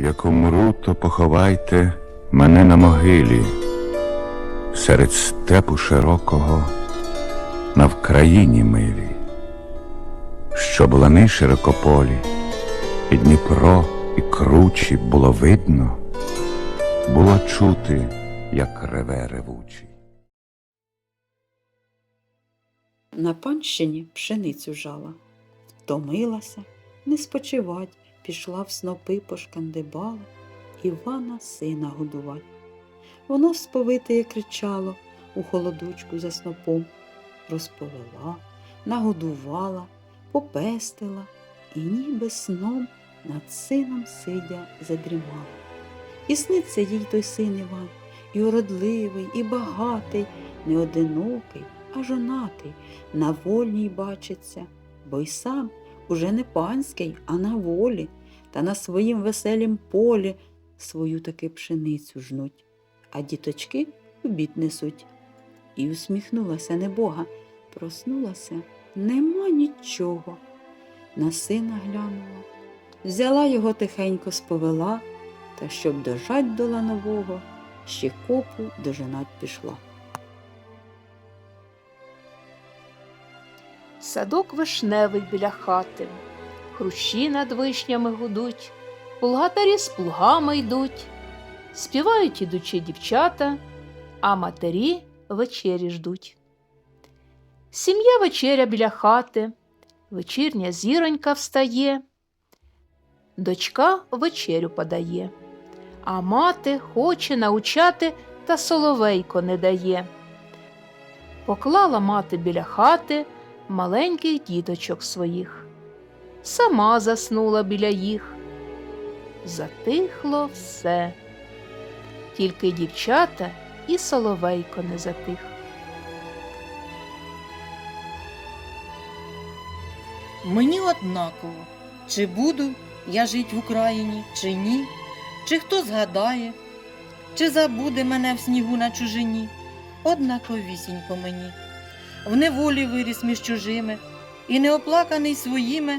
Як умру, то поховайте мене на могилі, серед степу широкого, на Вкраїні милій, щоб лани широкополі, і Дніпро, і кручі було видно, було чути, як реве ревучий. На панщині пшеницю жала, втомилася, не спочивать, пішла в снопи пошкандибала, Івана сина годувать. Воно сповитеє кричало у холодочку за снопом, розповела, нагодувала, попестила і ніби сном над сином сидя задрімала. І сниться їй той син Іван, і уродливий, і багатий, не одинокий, а жонатий, на вольній бачиться, бо й сам уже не панський, а на волі, та на своїм веселім полі свою таки пшеницю жнуть, а діточки обід несуть. І усміхнулася небога, проснулася, нема нічого. На сина глянула, взяла його тихенько сповела, та щоб дожать до ланового, ще копу дожинать пішла. Садок вишневий біля хати, хрущі над вишнями гудуть, плугатарі з плугами йдуть, співають ідучі дівчата, а матері вечері ждуть. Сім'я вечеря біля хати, вечірня зіронька встає, дочка вечерю подає, а мати хоче научати, та соловейко не дає. Поклала мати біля хати маленьких діточок своїх. Сама заснула біля їх. Затихло все. Тільки дівчата і соловейко не затих. Мені однаково, чи буду я жить в Україні, чи ні, чи хто згадає, чи забуде мене в снігу на чужині. Однаковісінько мені. В неволі виріс між чужими, і неоплаканий своїми,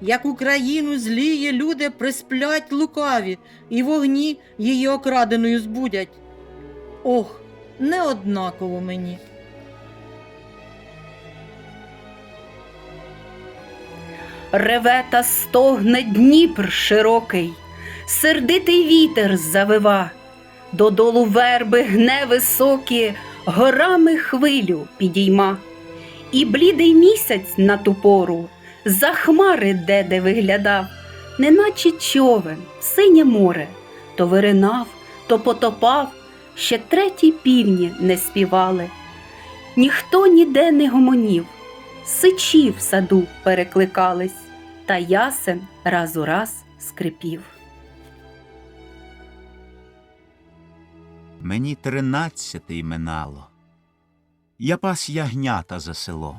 як Україну зліє люди присплять лукаві, і вогні її окраденою збудять. Ох, не однаково мені. Реве та стогне Дніпр широкий, сердитий вітер завива, додолу верби гне високі, горами хвилю підійма, і блідий місяць на ту пору за хмари де-де виглядав, неначе човен, синє море, то виринав, то потопав, ще треті півні не співали. Ніхто ніде не гомонів, сичі в саду перекликались, та ясен раз у раз скрипів. Мені тринадцятий минало. Я пас ягнята за селом.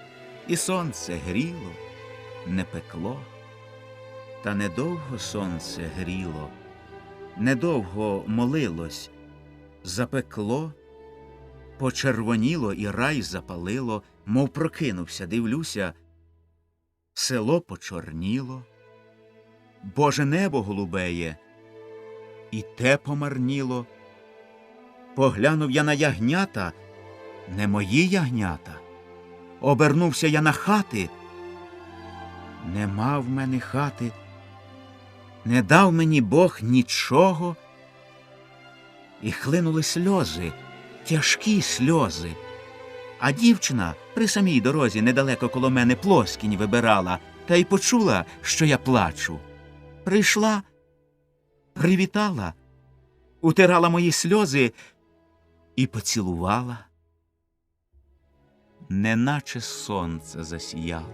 і сонце гріло, не пекло. Та недовго сонце гріло, недовго молилось, запекло, почервоніло і рай запалило, мов прокинувся, дивлюся, село почорніло, Боже небо голубеє, і те помарніло. Поглянув я на ягнята, не мої ягнята. Обернувся я на хати. Нема в мене хати, не дав мені Бог нічого. і хлинули сльози, тяжкі сльози. А дівчина при самій дорозі недалеко коло мене плоскінь вибирала та й почула, що я плачу. Прийшла, привітала, утирала мої сльози і поцілувала. Неначе сонце засіяло,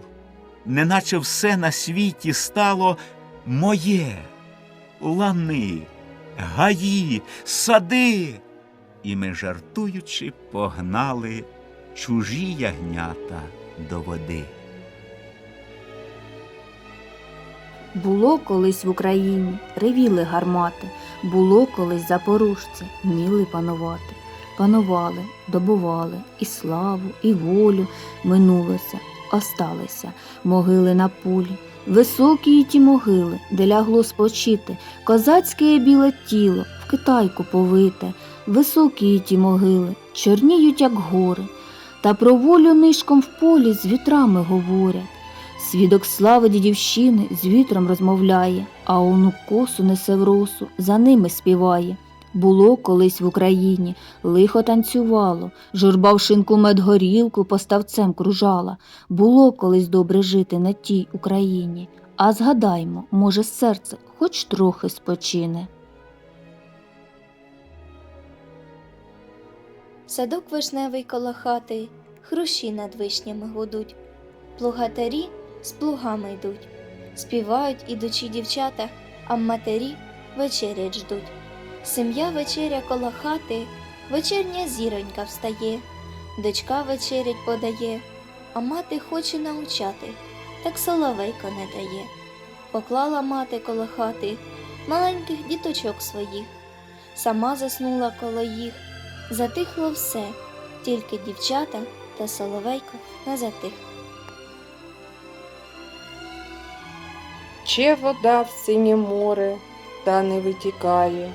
неначе все на світі стало моє, лани, гаї, сади. І ми, жартуючи, погнали чужі ягнята до води. Було колись в Україні, ревіли гармати, було колись запорожці, вміли панувати. Панували, добували і славу, і волю минулося, осталися могили на пулі. Високі ті могили, де лягло спочити, козацьке біле тіло, в китайку повите, високі ті могили, чорніють, як гори, та про волю нишком в полі з вітрами говорять. Свідок слави дідівщини з вітром розмовляє, а онук косу несе в росу, за ними співає. Було колись в Україні, лихо танцювало, журба в шинку медгорілку поставцем кружала. Було колись добре жити на тій Україні. А згадаймо, може, серце хоч трохи спочине. Садок вишневий коло хати, хрущі над вишнями гудуть, плугатарі з плугами йдуть, співають ідучі дівчата, а матері вечерять ждуть. Сім'я вечеря коло хати, вечерня зіронька встає, дочка вечерять подає, а мати хоче научати, так соловейко не дає. Поклала мати коло хати маленьких діточок своїх, сама заснула коло їх. Затихло все, тільки дівчата та соловейко не затих. Че вода в синє море та не витікає.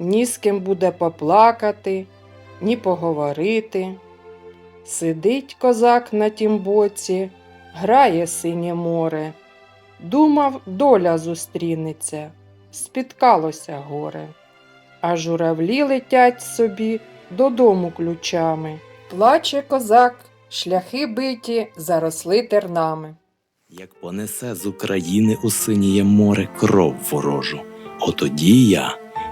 Ні з ким буде поплакати, ні поговорити. Сидить козак на тім боці, грає синє море. Думав, доля зустрінеться, спіткалося горе. А журавлі летять собі додому ключами. Плаче козак, шляхи биті, заросли тернами. Як понесе з України у синіє море кров ворожу, отоді я